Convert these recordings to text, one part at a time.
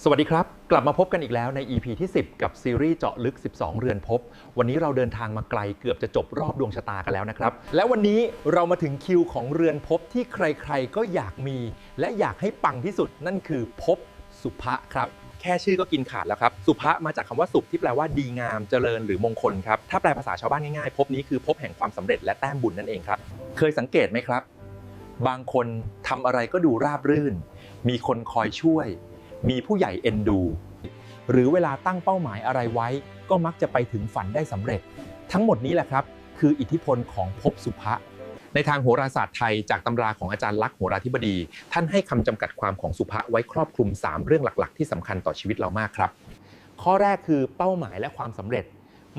สวัสดีครับ กลับมาพบกันอีกแล้วใน EP ที่ 10 กับซีรีส์เจาะลึก 12 เรือนภพวันนี้เราเดินทางมาไกลเกือบจะจบรอบดวงชะตากันแล้วนะครับ และวันนี้เรามาถึงคิวของเรือนภพที่ใครๆก็อยากมี และอยากให้ปังที่สุดนั่นคือภพสุภะครับ แค่ชื่อก็กินขาดแล้วครับ สุภะมาจากคำว่าสุภที่แปลว่าดีงามเจริญหรือมงคลครับถ้าแปลภาษาชาวบ้านง่ายๆภพนี้คือภพแห่งความสำเร็จและแต้มบุญนั่นเองครับ เคยสังเกตไหมครับ บางคนทำอะไรก็ดูราบรื่น มีคนคอยช่วย มีผู้ใหญ่เอ็นดู หรือเวลาตั้งเป้าหมายอะไรไว้ ก็มักจะไปถึงฝันได้สำเร็จ ทั้งหมดนี้แหละครับ คืออิทธิพลของภพสุภะในทางโหราศาสตร์ไทยจากตำราของอาจารย์ลักษ์โหราธิบดี ท่านให้คำจำกัดความของสุภะไว้ครอบคลุม 3 เรื่องหลัก ๆ ที่สำคัญต่อชีวิตเรามากครับ ข้อแรกคือเป้าหมายและความสำเร็จ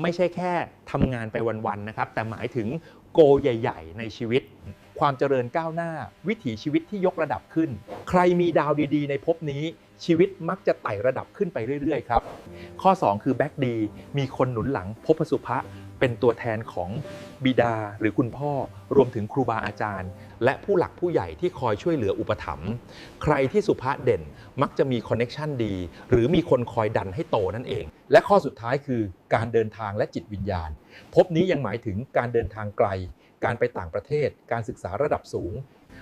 ไม่ใช่แค่ทำงานไปวันๆนะครับ แต่หมายถึงโกใหญ่ ๆ ในชีวิต ความเจริญก้าวหน้า วิถีชีวิตที่ยกระดับขึ้น ใครมีดาวดี ๆ ในภพนี้ ชีวิตมักจะไต่ระดับขึ้นไปเรื่อยๆครับ ข้อ 2 คือแบ็กดีมีคนหนุนหลังภพสุภะเป็นตัวแทนของบิดาหรือคุณพ่อรวมถึงครูบาอาจารย์ และผู้หลักผู้ใหญ่ที่คอยช่วยเหลืออุปถัมภ์ใครที่สุภะเด่นมักจะมีคอนเน็ชันดี หรือมีคนคอยดันให้โตนั่นเอง และข้อสุดท้ายคือการเดินทางและจิตวิญญาณภพนี้ยังหมายถึงการเดินทางไกล การไปต่างประเทศ การศึกษาระดับสูง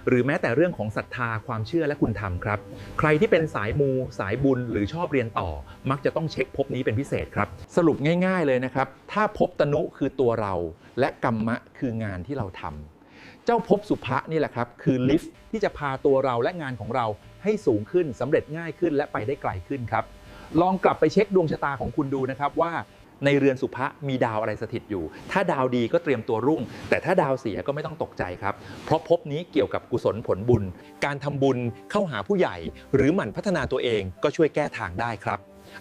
หรือแม้แต่เรื่องของศรัทธาความเชื่อและคุณธรรมครับ ใครที่เป็นสายมูสายบุญหรือชอบเรียนต่อ มักจะต้องเช็คภพนี้เป็นพิเศษครับ สรุปง่าย ๆเลยนะครับ ถ้าภพตนุคือตัวเรา และกรรมะคืองานที่เราทำเจ้าภพสุภะนี่แหละครับ คือลิฟต์ที่จะพาตัวเราและงานของเราให้สูงขึ้นสำเร็จง่ายขึ้นและไปได้ไกลขึ้นครับลองกลับไปเช็คดวงชะตาของคุณดูนะครับว่า ในเรือนสุภะมีดาวอะไรสถิตอยู่ ถ้าดาวดีก็เตรียมตัวรุ่ง แต่ถ้าดาวเสียก็ไม่ต้องตกใจครับ เพราะภพนี้เกี่ยวกับกุศลผลบุญ การทำบุญเข้าหาผู้ใหญ่ หรือหมั่นพัฒนาตัวเองก็ช่วยแก้ทางได้ครับ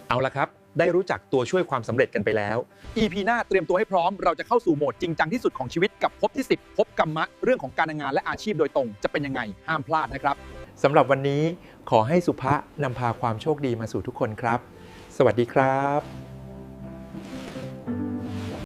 เอาละครับ ได้รู้จักตัวช่วยความสำเร็จกันไปแล้ว EP หน้าเตรียมตัวให้พร้อม เราจะเข้าสู่โหมดจริงจังที่สุดของชีวิตกับภพที่ 10ภพกรรมะเรื่องของการงานและอาชีพโดยตรง จะเป็นยังไงห้ามพลาดนะครับสำหรับวันนี้ขอให้สุภะนำพาความโชคดีมาสู่ทุกคนครับ สวัสดีครับ